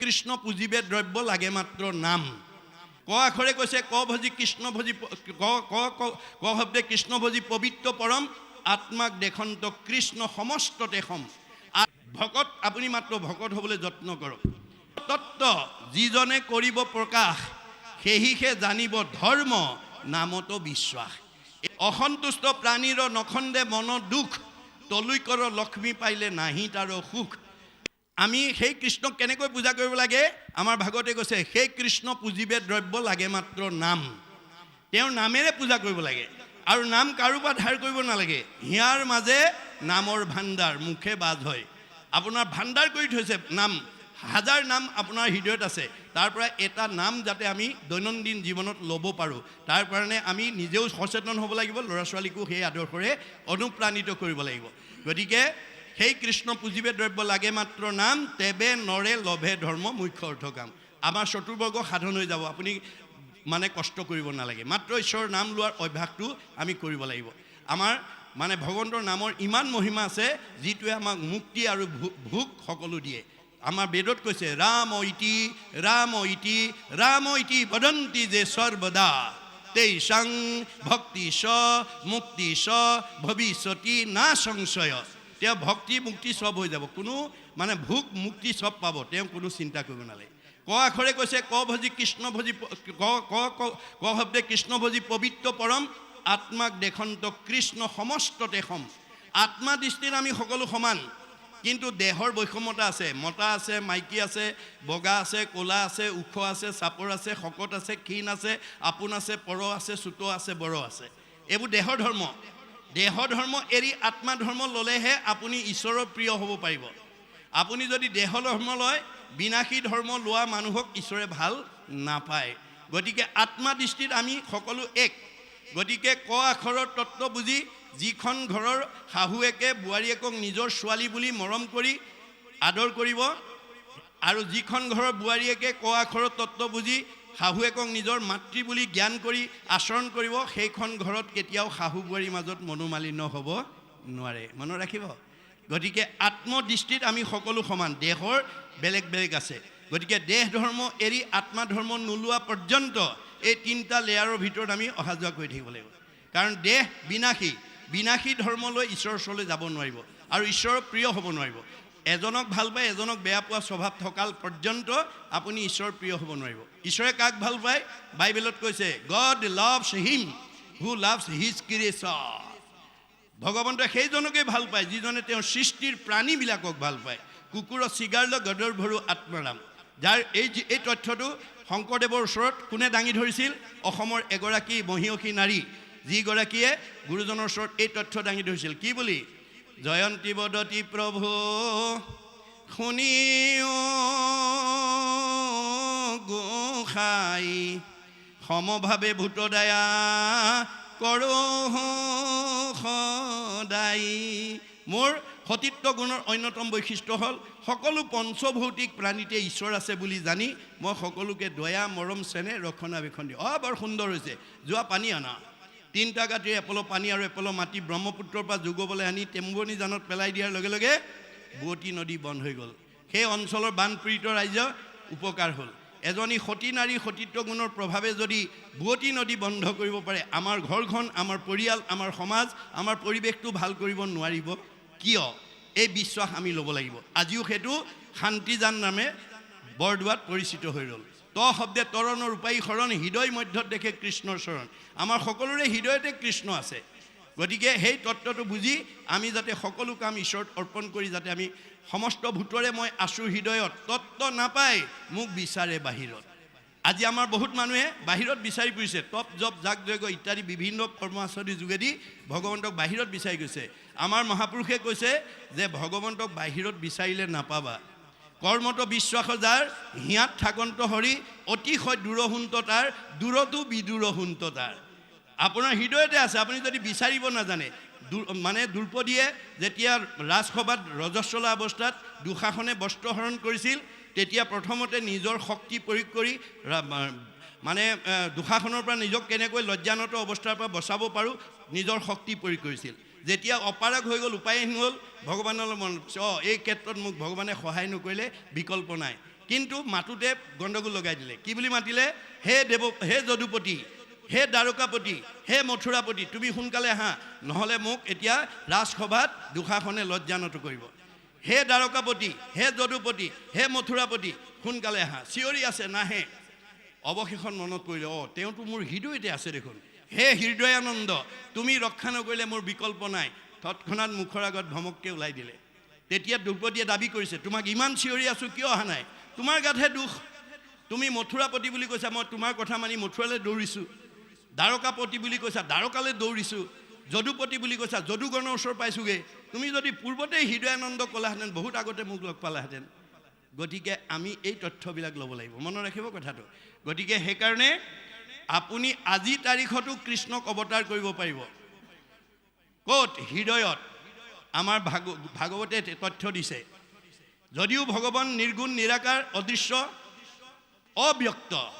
কৃষ্ণ পুজিবে দ্ৰব্য লাগে মাত্ৰ নাম। ক আখৰে কৈছে, ক ভজি কৃষ্ণ ভজি ক ক, ক- শব্দে কৃষ্ণ ভজি পবিত্ৰ পৰম, আত্মাক দেশন্ত কৃষ্ণ সমস্ততে সম। ভকত, আপুনি মাত্ৰ ভকত হ'বলৈ যত্ন কৰক। তত্ত্ব, যিজনে কৰিব প্ৰকাশ, সেহিহে জানিব ধৰ্ম, নামতো বিশ্বাস। অসন্তুষ্ট প্ৰাণীৰ নখন্দে মন দুখ তলুইকৰ লক্ষ্মী পাইলে নাহি তাৰ সুখ। আমি সেই কৃষ্ণক কেনেকৈ পূজা কৰিব লাগে? আমাৰ ভাগৱতে কৈছে, সেই কৃষ্ণ পুজিবে দ্ৰব্য লাগে মাত্ৰ নাম। তেওঁৰ নামেৰে পূজা কৰিব লাগে আৰু নাম কাৰোবাৰ ধাৰ কৰিব নালাগে। হিয়াৰ মাজে নামৰ ভাণ্ডাৰ, মুখে বাজ হয়। আপোনাৰ ভাণ্ডাৰ কৰি থৈছে নাম। হাজাৰ নাম আপোনাৰ হৃদয়ত আছে। তাৰ পৰা এটা নাম যাতে আমি দৈনন্দিন জীৱনত ল'ব পাৰোঁ। তাৰ কাৰণে আমি নিজেও সচেতন হ'ব লাগিব ল'ৰা ছোৱালীকো সেই আদৰ্শৰে অনুপ্ৰাণিত কৰিব লাগিব। গতিকে সেই কৃষ্ণ পুজিবে দ্ৰব্য লাগে মাত্ৰ নাম, তেবে নৰে লভে ধৰ্ম মুখ্য অৰ্থ কাম আমাৰ চতুৰ্বৰ্গ সাধন হৈ যাব, আপুনি মানে কষ্ট কৰিব নালাগে। মাত্ৰ ঈশ্বৰৰ নাম লোৱাৰ অভ্যাসটো আমি কৰিব লাগিব। আমাৰ মানে ভগৱন্তৰ নামৰ ইমান মহিমা আছে, যিটোৱে আমাক মুক্তি আৰু ভোগ সকলো দিয়ে। আমাৰ বেদত কৈছে, ৰাম ইতি ৰাম ইতি ৰাম ইতি বদন্তি যে সৰ্বদা। তেইসাং ভক্তি স, মুক্তি স, ভৱিষ্যতি না সংশয়। তেওঁ ভক্তি, মুক্তি চব হৈ যাব। কোনো মানে ভোগ, মুক্তি চব পাব। তেওঁ কোনো চিন্তা কৰিব নালাগে। ক আখৰে কৈছে, ক ভজি কৃষ্ণ ভজি ক ক, ক- শব্দে কৃষ্ণ ভজি পবিত্ৰ পৰম, আত্মাক দেশন্ত কৃষ্ণ সমস্ততে সম। আত্মা দৃষ্টিত আমি সকলো সমান। কিন্তু দেহৰ বৈষম্যতা আছে। মতা আছে, মাইকী আছে, বগা আছে, ক'লা আছে, ওখ আছে, চাপৰ আছে, শকত আছে, ক্ষীণ আছে, আপোন আছে, পৰ আছে, চুত আছে, বৰ আছে। এইবোৰ দেহৰ ধৰ্ম। দেহ ধৰ্ম এৰি আত্মা ধৰ্ম ল'লেহে আপুনি ঈশ্বৰৰ প্ৰিয় হ'ব পাৰিব। আপুনি যদি দেহ ধৰ্ম লয়, বিনাশী ধৰ্ম লোৱা মানুহক ঈশ্বৰে ভালো নাপায়। গতিকে আত্মা দৃষ্টিত আমি সকলো এক। গতিকে ক আখৰৰ তত্ত্ব বুজি যিখন ঘৰৰ শাহুৱেকে বোৱাৰীয়েকক নিজৰ ছোৱালী বুলি মৰম কৰি আদৰ কৰিব আৰু যিখন ঘৰৰ বোৱাৰীয়েকে ক আখৰৰ তত্ত্ব বুজি শাহুৱেকক নিজৰ মাতৃ বুলি জ্ঞান কৰি আচৰণ কৰিব, সেইখন ঘৰত কেতিয়াও শাহু বোৱাৰীৰ মাজত মনোমালিন্য হ'ব নোৱাৰে। মনত ৰাখিব? গতিকে আত্মদৃষ্টিত আমি সকলো সমান, দেহৰ বেলেগ বেলেগ আছে। গতিকে দেহ ধৰ্ম এৰি আত্মা ধৰ্ম নোলোৱা পৰ্যন্ত এই তিনিটা লেয়াৰৰ ভিতৰত আমি অহা যোৱা কৰি থাকিব লাগিব। কাৰণ দেহ বিনাশী বিনাশী ধৰ্মলৈ ঈশ্বৰৰ ওচৰলৈ যাব নোৱাৰিব আৰু ঈশ্বৰৰ প্ৰিয় হ'ব নোৱাৰিব। এজনক ভালো পায়, এজনক বেয়া পোৱা স্বভাৱ থকাল পৰ্যন্ত আপুনি ঈশ্বৰৰ প্ৰিয় হ'ব নোৱাৰিব। ঈশ্বৰে কাক ভালো পায়? বাইবেলত কৈছে God loves him who loves his creation ভগৱন্তই সেইজনকে ভালো পায়, যিজনে তেওঁৰ সৃষ্টিৰ প্ৰাণীবিলাকক ভালো পায়। কুকুৰৰ চিগাৰলৈ গদৰ ভৰু আত্মৰাম। যাৰ এই এই তথ্যটো শংকৰদেৱৰ ওচৰত কোনে দাঙি ধৰিছিল? অসমৰ এগৰাকী মহিয়সী নাৰী। যিগৰাকীয়ে গুৰুজনৰ ওচৰত এই তথ্য দাঙি ধৰিছিল। কি বুলি? জয়ন্তী বদতি প্ৰভু শুনিও গোসাই সমভাৱে ভূতদয়া কৰোঁ সদায় মোৰ সতীত্ব গুণৰ অন্যতম বৈশিষ্ট্য হ'ল, সকলো পঞ্চভৌতিক প্ৰাণীতে ঈশ্বৰ আছে বুলি জানি মই সকলোকে দয়া, মৰম, চেনেহ, ৰক্ষণাবেক্ষণ দিওঁ। অঁ, বৰ সুন্দৰ হৈছে। যোৱা পানী অনা তিনিটা গাঁতিৰ এপল পানী আৰু এপল মাটি ব্ৰহ্মপুত্ৰৰ পৰা যোগবলৈ আনি টেম্বনি জানত পেলাই দিয়াৰ লগে লগে বুৱতী নদী বন্ধ হৈ গ'ল। সেই অঞ্চলৰ বানপীড়িত ৰাইজ উপকাৰ হ'ল। এজনী সতী নাৰীৰ সতীত্ব গুণৰ প্ৰভাৱে যদি বুৱতী নদী বন্ধ কৰিব পাৰে, আমাৰ ঘৰখন, আমাৰ পৰিয়াল, আমাৰ সমাজ, আমাৰ পৰিৱেশটো ভালো কৰিব নোৱাৰিব কিয়? এই বিশ্বাস আমি ল'ব লাগিব। আজিও সেইটো শান্তিজান নামে বৰদোৱাত পৰিচিত হৈ ৰ'ল। ত শব্দে তৰণৰ ৰূপায়ী শৰণ, হৃদয় মধ্যত দেখে কৃষ্ণৰ চৰণ আমাৰ সকলোৰে হৃদয়তে কৃষ্ণ আছে। গতিকে সেই তত্ত্বটো বুজি আমি যাতে সকলো কাম ঈশ্বৰত অৰ্পণ কৰি যাতে আমি সমস্ত ভূতৰে মই আছোঁ হৃদয়ত তত্ত্ব নাপাই মোক বিচাৰে বাহিৰত। আজি আমাৰ বহুত মানুহে বাহিৰত বিচাৰি ফুৰিছে, তপ, জপ জাক যজ্ঞ ইত্যাদি বিভিন্ন কৰ্ম আঁচনিৰ যোগেদি ভগৱন্তক বাহিৰত বিচাৰি গৈছে। আমাৰ মহাপুৰুষে কৈছে যে, ভগৱন্তক বাহিৰত বিচাৰিলে নাপাবা। কৰ্মত বিশ্বাস যাৰ হিয়াত থাকন্ত হৰি অতিশয় দূৰহুন্ত তাৰ দূৰতো বিদূৰহুন্ত তাৰ আপোনাৰ হৃদয়তে আছে, আপুনি যদি বিচাৰিব নাজানে মানে দ্ৰৌপদীয়ে যেতিয়া ৰাজসভাত ৰজস্বলা অৱস্থাত দুঃশাসনে বস্ত্ৰহৰণ কৰিছিল, তেতিয়া প্ৰথমতে নিজৰ শক্তি প্ৰয়োগ কৰি মানে দুঃশাসনৰ পৰা নিজক কেনেকৈ লজ্জানত অৱস্থাৰ পৰা বচাব পাৰোঁ, নিজৰ শক্তি প্ৰয়োগ কৰিছিল। যেতিয়া অপাৰগ হৈ গ'ল, উপায়হীন হ'ল, ভগৱানলৈ মন অঁ, এই ক্ষেত্ৰত মোক ভগৱানে সহায় নকৰিলে বিকল্প নাই। কিন্তু মাতোতে গণ্ডগোল লগাই দিলে। কি বুলি মাতিলে? হে দেৱ, হে যদুপতি, হে দ্বাৰকাপতি, হে মথুৰাপতি, তুমি সোনকালে আহা, নহ'লে মোক এতিয়া ৰাজসভাত দুষাৰখনে লজ্জানত কৰিব। হে দ্বাৰকাপতি, হে যদুপতি, হে মথুৰাপতি, সোনকালে আহা। চিঞৰি আছে, নাহে। অৱশেষত মনত পৰিলে অঁ তেওঁতো মোৰ হৃদয়তে আছে দেখোন। হে হৃদয়ানন্দ তুমি ৰক্ষা নকৰিলে মোৰ বিকল্প নাই। তৎক্ষণাত মুখৰ আগত ভমককৈ ওলাই দিলে। তেতিয়া দ্ৰৌপদীয়ে দাবী কৰিছে তোমাক ইমান চিঞৰি আছোঁ কিয় অহা নাই? তোমাৰ গাতহে দুখ। তুমি মথুৰাপতি বুলি কৈছা মই তোমাৰ কথা মানি মথুৰালৈ দৌৰিছোঁ। দ্বাৰকাপতি বুলি কৈছা দ্বাৰকালৈ দৌৰিছোঁ। যদুপতি বুলি কৈছা যদুগণৰ ওচৰ পাইছোঁগৈ। তুমি যদি পূৰ্বতেই হৃদয়ানন্দ ক'লাহেঁতেন বহুত আগতে মোক লগ পালাহেঁতেন। গতিকে আমি এই তথ্যবিলাক ল'ব লাগিব। মনত ৰাখিব কথাটো। গতিকে সেইকাৰণে আপুনি আজি তাৰিখতো কৃষ্ণক অৱতাৰ কৰিব পাৰিব। ক'ত? হৃদয়ত। আমাৰ ভাগ ভাগৱতে তথ্য দিছে। যদিও ভগৱান নিৰ্গুণ, নিৰাকাৰ, অদৃশ্য, অব্যক্ত,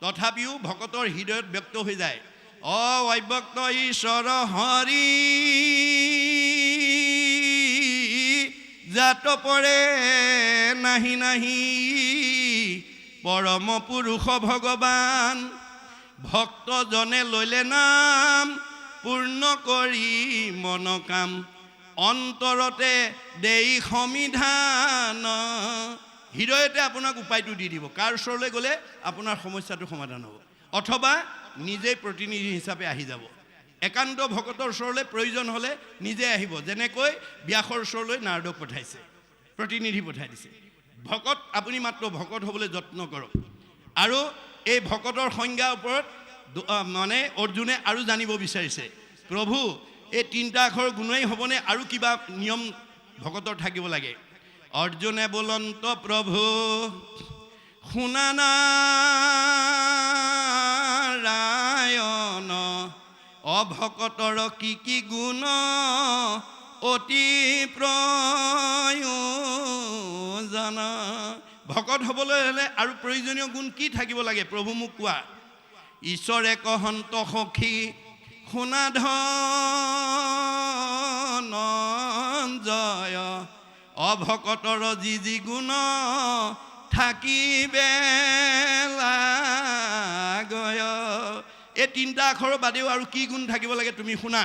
তথাপিও ভকতৰ হৃদয়ত ব্যক্ত হৈ যায়। অব্যক্ত ঈশ্বৰ হৰি। পৰে নাহি নাহি। পৰম পুৰুষ ভগৱান ভক্তজনে ললে নাম পূৰ্ণ কৰি মন কাম অন্তৰতে দেই সমিধান। হৃদয়তে আপোনাক উপায়টো দি দিব। কাৰ ওচৰলৈ গ'লে আপোনাৰ সমস্যাটো সমাধান হ'ব। অথবা নিজেই প্ৰতিনিধি হিচাপে আহি যাব। একান্ত ভকতৰ ওচৰলৈ প্ৰয়োজন হ'লে নিজে আহিব। যেনেকৈ ব্যাসৰ ওচৰলৈ নাৰদক পঠাইছে, প্ৰতিনিধি পঠাই দিছে। ভকত, আপুনি মাত্ৰ ভকত হ'বলৈ যত্ন কৰক। আৰু এই ভকতৰ সংজ্ঞাৰ ওপৰত মানে অৰ্জুনে আৰু জানিব বিচাৰিছে, প্ৰভু, এই তিনিটা আখৰ গুণেই হ'বনে আৰু কিবা নিয়ম ভকতৰ থাকিব লাগে? অৰ্জুনে বলন্ত, প্ৰভু, শুনা নাৰায়ণ অভকতৰ কি কি গুণ অতি প্ৰয়োজন ভকত হ'বলৈ হ'লে আৰু প্ৰয়োজনীয় গুণ কি থাকিব লাগে? প্ৰভু মোক কোৱা। ঈশ্বৰে কহন্ত সখী সোণাধনঞ্জয় অভকতৰ যি যি গুণ থাকিবে লাগয় এই তিনিটা আখৰৰ বাদেও আৰু কি গুণ থাকিব লাগে তুমি শুনা?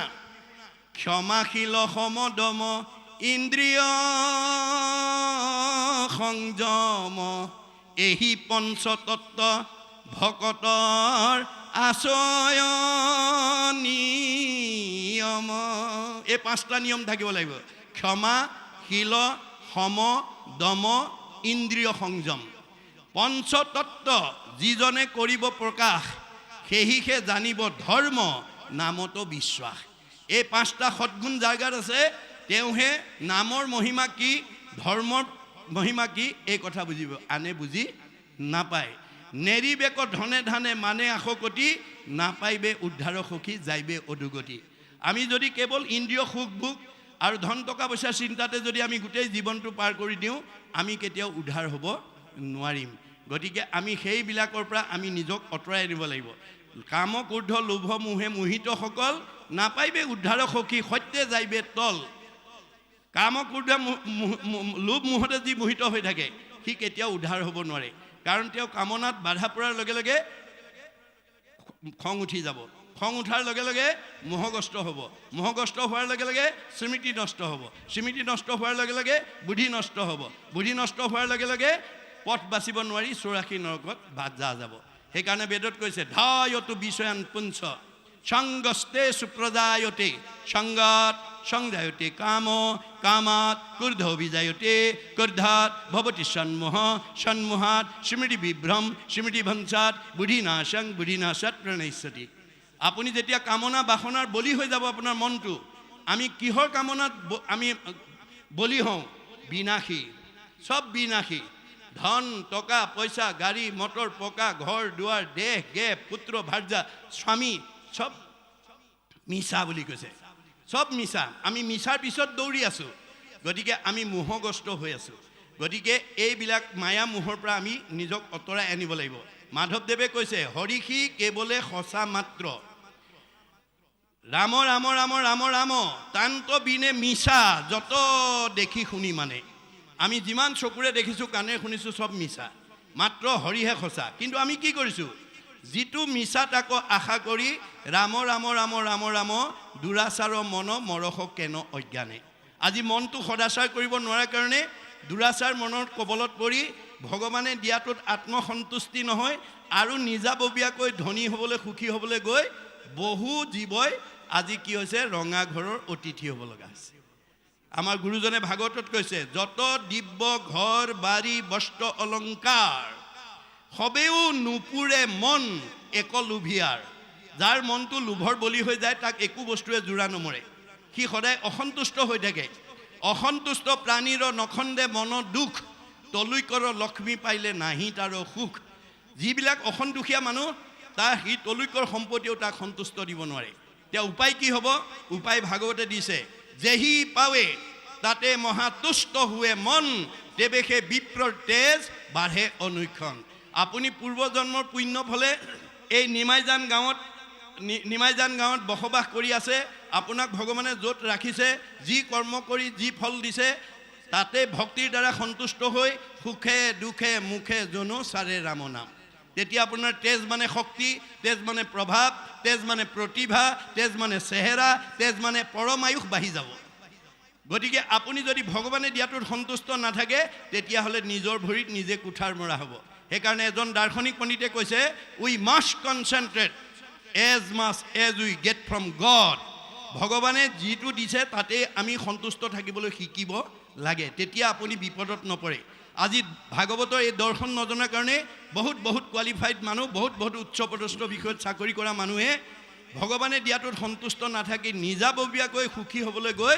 ক্ষমাশীল সমদম ইন্দ্ৰিয় সংযম। এহি পঞ্চতত্ব ভকতৰ আচৰণ নিয়ম। এই পাঁচটা নিয়ম থাকিব লাগিব। ক্ষমা, শীল, সম, দম, ইন্দ্ৰিয় সংযম। পঞ্চতত্ব, যিজনে কৰিব প্ৰকাশ সেহিহে জানিব ধৰ্ম নামতো বিশ্বাস। এই পাঁচটা সদ্গুণ যাৰ আছে, তেওঁহে নামৰ মহিমা কি, ধৰ্মৰ মহিমা কি, এই কথা বুজিব, আনে বুজি নাপায়। নেৰিবেক ধনে ধানে মানে আশকতি নাপাইবে উদ্ধাৰ সখী, যাইবে অধুগতি। আমি যদি কেৱল ইন্দ্ৰিয় সুখ ভোগ আৰু ধন, টকা পইচা চিন্তাতে যদি আমি গোটেই জীৱনটো পাৰ কৰি দিওঁ, আমি কেতিয়াও উদ্ধাৰ হ'ব নোৱাৰিম। গতিকে আমি সেইবিলাকৰ পৰা আমি নিজক আঁতৰাই দিব লাগিব। কাম ক্ৰোধ লোভ মোহে মোহিতসকল নাপাইবে উদ্ধাৰ সখী, সত্যে যাইবে তল। কাম ক্ৰোধ লোভ মোহতে যি মোহিত হৈ থাকে, সি কেতিয়াও উদ্ধাৰ হ'ব নোৱাৰে। কাৰণ তেওঁ কামনাত বাধা পৰাৰ লগে লগে খং উঠি যাব। খং উঠাৰ লগে লগে মোহগ্ৰস্ত হ'ব। মোহগ্ৰস্ত হোৱাৰ লগে লগে স্মৃতি নষ্ট হ'ব। স্মৃতি নষ্ট হোৱাৰ লগে লগে বুদ্ধি নষ্ট হ'ব। বুদ্ধি নষ্ট হোৱাৰ লগে লগে পথ বাচিব নোৱাৰি চৌৰাশী নৰকত বাট যা যাব। সেইকাৰণে বেদত কৈছে, ধায়তো বিষয়ান পুঞ্চ, সংগস্তে সুপ্ৰজায়তে সংগাত সংজায়তে কাম, কামাত ক্ৰোধ বিজায়তে ক্ৰোধাত ভৱতি সন্মোহ, সন্মোহাত স্মৃতি বিভ্ৰম, স্মৃতি ভংসাত বুদ্ধিনাশং বুদ্ধিনাশাত প্ৰণয়স্যতি আপুনি যেতিয়া কামনা বাসনাৰ বলি হৈ যাব আপোনাৰ মনটো, আমি কিহৰ কামনাত আমি বলি হওঁ? বিনাশী। চব বিনাশী। ধন, টকা, পইচা, গাড়ী মটৰ পকা ঘৰ দুৱাৰ দেহ, গেহ পুত্ৰ ভাৰ্যা স্বামী চব মিছা বুলি কৈছে। চব মিছা। আমি মিছাৰ পিছত দৌৰি আছোঁ। গতিকে আমি মোহগ্ৰস্ত হৈ আছোঁ। গতিকে এইবিলাক মায়া মোহৰ পৰা আমি নিজক আঁতৰাই আনিব লাগিব। মাধৱদেৱে কৈছে হৰিষি কেৱলে সঁচা মাত্ৰ। ৰাম ৰাম ৰাম ৰাম ৰাম, তান্ত বিনে মিছা, যত দেখি শুনি মানে। আমি যিমান চকুৰে দেখিছোঁ, কাণেৰে শুনিছোঁ, চব মিছা। মাত্ৰ হৰিহে সঁচা। কিন্তু আমি কি কৰিছোঁ? যিটো মিছাত আকৌ আশা কৰি ৰাম ৰাম ৰাম ৰাম ৰাম দুৰাচাৰ মন মৰহ কেন অজ্ঞানে? আজি মনটো সদাচাৰ কৰিব নোৱাৰাৰ কাৰণে দুৰাচাৰ মনৰ কবলত পৰি ভগৱানে দিয়াটোত আত্মসন্তুষ্টি নহয় আৰু নিজাববীয়াকৈ ধনী হ'বলৈ, সুখী হ'বলৈ গৈ বহু জীৱই আজি কি হৈছে? ৰঙা ঘৰৰ অতিথি হ'ব লগা হৈছে। আমাৰ গুৰুজনে ভাগৱতত কৈছে, যত দিব্য ঘৰ, বাৰী, বস্ত্ৰ, অলংকাৰ, সবেও নুপুৰে মন এক লোভিয়াৰ। যাৰ মনটো লোভৰ বলি হৈ যায়, তাক একো বস্তুৱে জোৰা নমৰে। সি সদায় অসন্তুষ্ট হৈ থাকে। অসন্তুষ্ট প্ৰাণীৰ নখন্দে মন দুখ, তলুইকৰ লক্ষ্মী পাইলে নাহি তাৰ সুখ। যিবিলাক অসন্তোষীয়া মানুহ, তাৰ সি তলুইকৰ সম্পত্তিও তাক সন্তুষ্ট দিব নোৱাৰে। এতিয়া উপায় কি হ'ব? উপায় ভাগৱতে দিছে। যেহি পাৱে, তাতে মহাতুষ্ট হুৱে মন তেৱেশে বিপ্ৰৰ তেজ, বাঢ়ে অনুক্ষণ। আপুনি পূৰ্বজন্মৰ পুণ্য ফলে এই নিমাইজান গাঁৱত নিমাইজান গাঁৱত বসবাস কৰি আছে, আপোনাক ভগৱানে য'ত ৰাখিছে, যি কৰ্ম কৰি যি ফল দিছে, তাতে ভক্তিৰ দ্বাৰা সন্তুষ্ট হৈ সুখে দুখে মুখে জনো চাৰে ৰাম নাম। তেতিয়া আপোনাৰ তেজ মানে শক্তি, তেজ মানে প্ৰভাৱ, তেজ মানে প্ৰতিভা, তেজ মানে চেহেৰা, তেজ মানে পৰমায়ুস বাঢ়ি যাব। গতিকে আপুনি যদি ভগৱানে দিয়াটোত সন্তুষ্ট নাথাকে, তেতিয়াহ'লে নিজৰ ভৰিত নিজে কুঠাৰ মৰা হ'ব। সেইকাৰণে এজন দাৰ্শনিক পণ্ডিতে কৈছে we must concentrate as much as we get from God ভগৱানে যিটো দিছে তাতে আমি সন্তুষ্ট থাকিবলৈ শিকিব লাগে। তেতিয়া আপুনি বিপদত নপৰে। আজি ভাগৱতৰ এই দৰ্শন নজনাৰ কাৰণে বহুত বহুত কোৱালিফাইড মানুহ, বহুত বহুত উচ্চ পদস্থ বিষয়ত চাকৰি কৰা মানুহে ভগৱানে দিয়াটোত সন্তুষ্ট নাথাকি নিজাববীয়াকৈ সুখী হ'বলৈ গৈ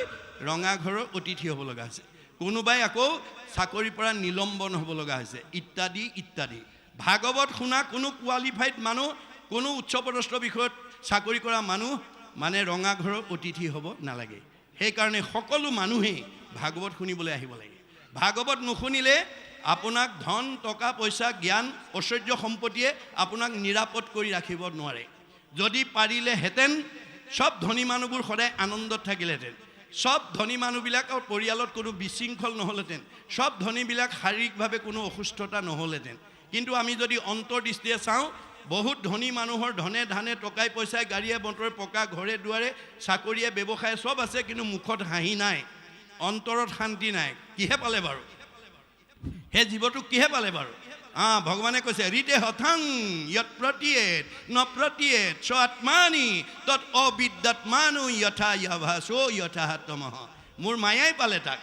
ৰঙা ঘৰৰ অতিথি হ'ব লগা হৈছে। কোনোবাই আকৌ চাকৰিৰ পৰা নিলম্বন হ'ব লগা হৈছে। ইত্যাদি ইত্যাদি। ভাগৱত শুনা কোনো কোৱালিফাইড মানুহ, কোনো উচ্চপদস্থ বিষয়ত চাকৰি কৰা মানুহ মানে ৰঙা ঘৰৰ অতিথি হ'ব নালাগে। সেইকাৰণে সকলো মানুহেই ভাগৱত শুনিবলৈ আহিব লাগে। ভাগৱত নুশুনিলে আপোনাক ধন, টকা, পইচা, জ্ঞান, ঐশ্বৰ্য সম্পত্তিয়ে আপোনাক নিৰাপদ কৰি ৰাখিব নোৱাৰে। যদি পাৰিলেহেঁতেন চব ধনী মানুহবোৰ সদায় আনন্দত থাকিলেহেঁতেন। চব ধনী মানুহবিলাকৰ পৰিয়ালত কোনো বিশৃংখল নহ'লহেঁতেন। চব ধনীবিলাক শাৰীৰিকভাৱে কোনো অসুস্থতা নহ'লহেঁতেন। কিন্তু আমি যদি অন্তৰ্দৃষ্টিয়ে চাওঁ, বহুত ধনী মানুহৰ ধনে ধানে, টকাই পইচাই, গাড়ীয়ে, মটৰে, পকা ঘৰে, দুৱাৰে, চাকৰিয়ে, ব্যৱসায় চব আছে, কিন্তু মুখত হাঁহি নাই। অন্তৰত শান্তি নাই। কিহে পালে বাৰু? সেই জীৱটোক কিহে পালে বাৰু? অঁ ভগৱানে কৈছে, ৰিতে হথাং ইয়ত প্ৰতিয়েত, ন প্ৰতিয়েত চ আত্মানি তত অবিদ্যাত্মানু যথা য়ভাস যথাহাত্মহ। মোৰ মায়াই পালে তাক।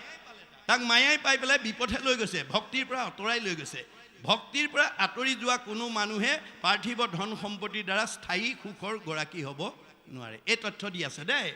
তাক মায়াই পাই পেলাই বিপথে লৈ গৈছে, ভক্তিৰ পৰা আঁতৰাই লৈ গৈছে। ভক্তিৰ পৰা আঁতৰি যোৱা কোনো মানুহে পাৰ্থিৱ ধন সম্পত্তিৰ দ্বাৰা স্থায়ী সুখৰ গৰাকী হ'ব নোৱাৰে। এই তথ্য দি আছে দেই।